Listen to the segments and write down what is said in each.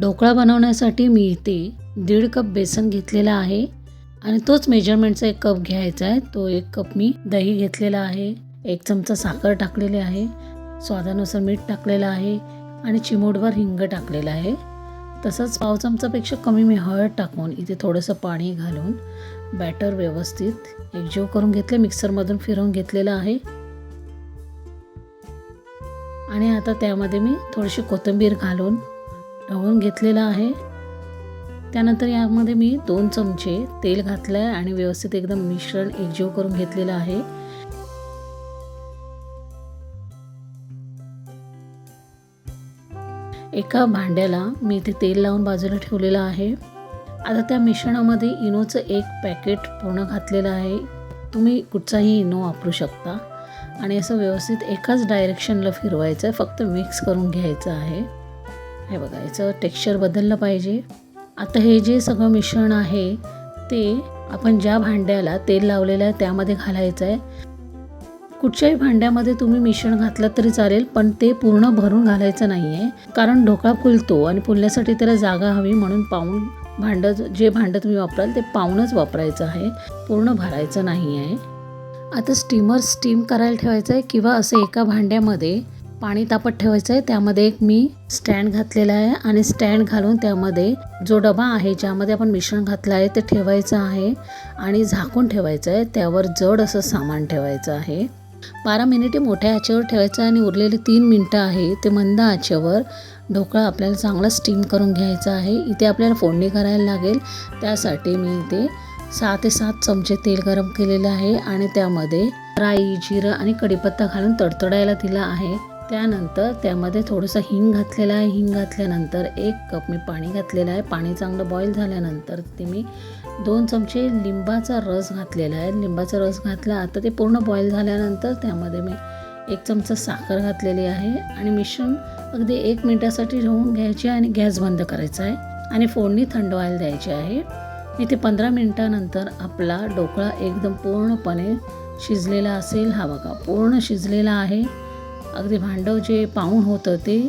ढोकळा बनवण्यासाठी मी इथे दीड कप बेसन घेतलेला आहे आणि तोच मेजरमेंटचा एक कप घ्यायचा आहे. तो एक कप मी दही घेतलेला आहे. एक चमचा साखर टाकलेली आहे. स्वादानुसार मीठ टाकलेलं आहे आणि चिमूटभर हिंग टाकलेलं आहे. तसंच पाव चमचापेक्षा कमी मी हळद टाकून इथे थोडंसं पाणी घालून बॅटर व्यवस्थित एकजीव करून घेतले. मिक्सरमधून फिरवून घेतलेलं आहे. आणि आता त्यामध्ये मी थोडीशी कोथिंबीर घालून ढवळून घेतलेलं आहे. त्यानंतर यामध्ये मी दोन चमचे तेल घातलं आहे आणि व्यवस्थित एकदम मिश्रण एकजीव करून घेतलेलं आहे. एका भांड्याला मी इथे तेल लावून बाजूला ठेवलेलं आहे. आता त्या मिश्रणामध्ये इनोचं एक पॅकेट पूर्ण घातलेलं आहे. तुम्ही कुठचाही इनो वापरू शकता. आणि असं व्यवस्थित एकाच डायरेक्शनला फिरवायचं आहे फक्त मिक्स करून घ्यायचं आहे. हे बघा याचं टेक्स्चर बदललं पाहिजे. आता हे जे सगळं मिश्रण आहे ते आपण ज्या भांड्याला तेल लावलेलं आहे त्यामध्ये घालायचं आहे. कुठच्याही भांड्यामध्ये तुम्ही मिश्रण घातलं तरी चालेल पण ते पूर्ण भरून घालायचं नाही आहे कारण ढोकळा फुलतो आणि फुलण्यासाठी त्याला जागा हवी म्हणून पाऊण भांडं जे भांडं तुम्ही वापराल ते पाऊणच वापरायचं आहे. पूर्ण भरायचं नाही आहे आता स्टीमर स्टीम करायला ठेवायचं आहे किंवा असं एका भांड्यामध्ये पाणी तापत ठेवायचं आहे. त्यामध्ये एक मी स्टँड घातलेला आहे आणि स्टँड घालून त्यामध्ये जो डबा आहे ज्यामध्ये आपण मिश्रण घातलं आहे ते ठेवायचं आहे आणि झाकून ठेवायचं आहे. त्यावर जड असं सामान ठेवायचं आहे. बारा मिनिटे मोठ्या आचेवर ठेवायचं आणि उरलेले तीन मिनटं आहे. ते मंद आचेवर ढोकळा आपल्याला चांगला स्टीम करून घ्यायचा आहे. इथे आपल्याला फोडणी करायला लागेल. त्यासाठी मी इथे सहा ते सात चमचे तेल गरम केलेलं आहे आणि त्यामध्ये राई जिरं आणि कढीपत्ता घालून तडतडायला दिला आहे. त्यानंतर त्यामध्ये थोडंसं हिंग घातलेलं आहे. हिंग घातल्यानंतर एक कप मी पाणी घातलेलं आहे. पाणी चांगलं बॉईल झाल्यानंतर ते मी दोन चमचे लिंबाचा रस घातलेला आहे. लिंबाचा रस घातला आता ते पूर्ण बॉईल झाल्यानंतर त्यामध्ये मी एक चमचा साखर घातलेली आहे. आणि मिश्रण अगदी एक मिनटासाठी ठेवून घ्यायचे आणि गॅस बंद करायचा आहे. आणि फोडणी थंड व्हायला द्यायची आहे. इथे पंधरा मिनटानंतर आपला ढोकळा एकदम पूर्णपणे शिजलेला असेल. हा बघा पूर्ण शिजलेला आहे. अगदी भांडव जे पाऊण होतं ते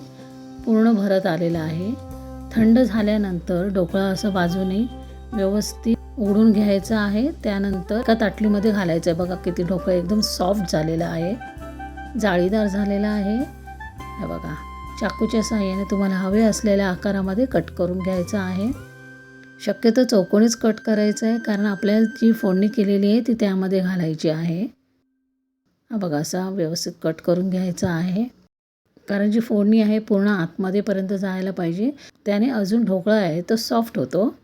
पूर्ण भरत आलेलं आहे. थंड झाल्यानंतर ढोकळा असं बाजूने व्यवस्थित उघडून घ्यायचं आहे. त्यानंतर एका ताटलीमध्ये घालायचं आहे. बघा किती ढोकळा एकदम सॉफ्ट झालेला आहे. जाळीदार झालेला आहे. हे बघा चाकूच्या साह्याने तुम्हाला हवे असलेल्या आकारामध्ये कट करून घ्यायचं आहे. शक्यतो चौकोनीच कट करायचं आहे कारण आपल्याला जी फोडणी केलेली आहे ती त्यामध्ये घालायची आहे. हा बघा असा व्यवस्थित कट करून घ्यायचा आहे. कारण जी फोडणी आहे पूर्ण आतमध्येपर्यंत जायला पाहिजे. त्याने अजून ढोकळा आहे तो सॉफ्ट होतो.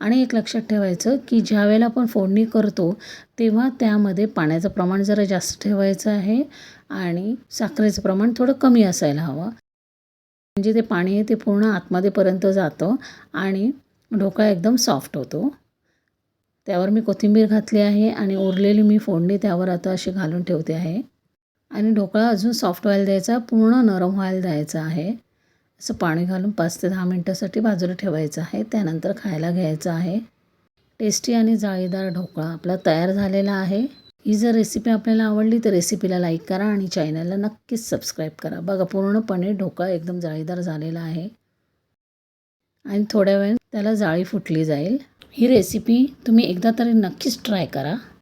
आणि एक लक्षात ठेवायचं की ज्या वेळेला आपण फोडणी करतो तेव्हा त्यामध्ये पाण्याचं प्रमाण जरा जास्त ठेवायचं आहे. आणि साखरेचं प्रमाण थोडं कमी असायला हवं. म्हणजे ते पाणी आहे ते पूर्ण आतमध्येपर्यंत जातं. आणि ढोकळा एकदम सॉफ्ट होतो. त्यावर मी कोथिंबीर घातली आहे आणि उरलेली मी फोडणी त्यावर आता अशी घालून ठेवते आहे. आणि ढोकळा अजून सॉफ्ट व्हायला द्यायचा पूर्ण नरम व्हायला द्यायचा आहे. असं पाणी घालून पाच ते दहा मिनटासाठी बाजूला ठेवायचं आहे. त्यानंतर खायला घ्यायचं आहे. टेस्टी आणि जाळीदार ढोकळा आपला तयार झालेला आहे. ही जर रेसिपी आपल्याला आवडली तर रेसिपीला लाईक करा आणि चॅनलला नक्कीच सबस्क्राईब करा. बघा पूर्णपणे ढोकळा एकदम जाळीदार झालेला आहे. आणि थोड्या वेळ त्याला जाळी फुटली जाईल. ही रेसिपी तुम्ही एकदा तरी नक्कीच ट्राय करा.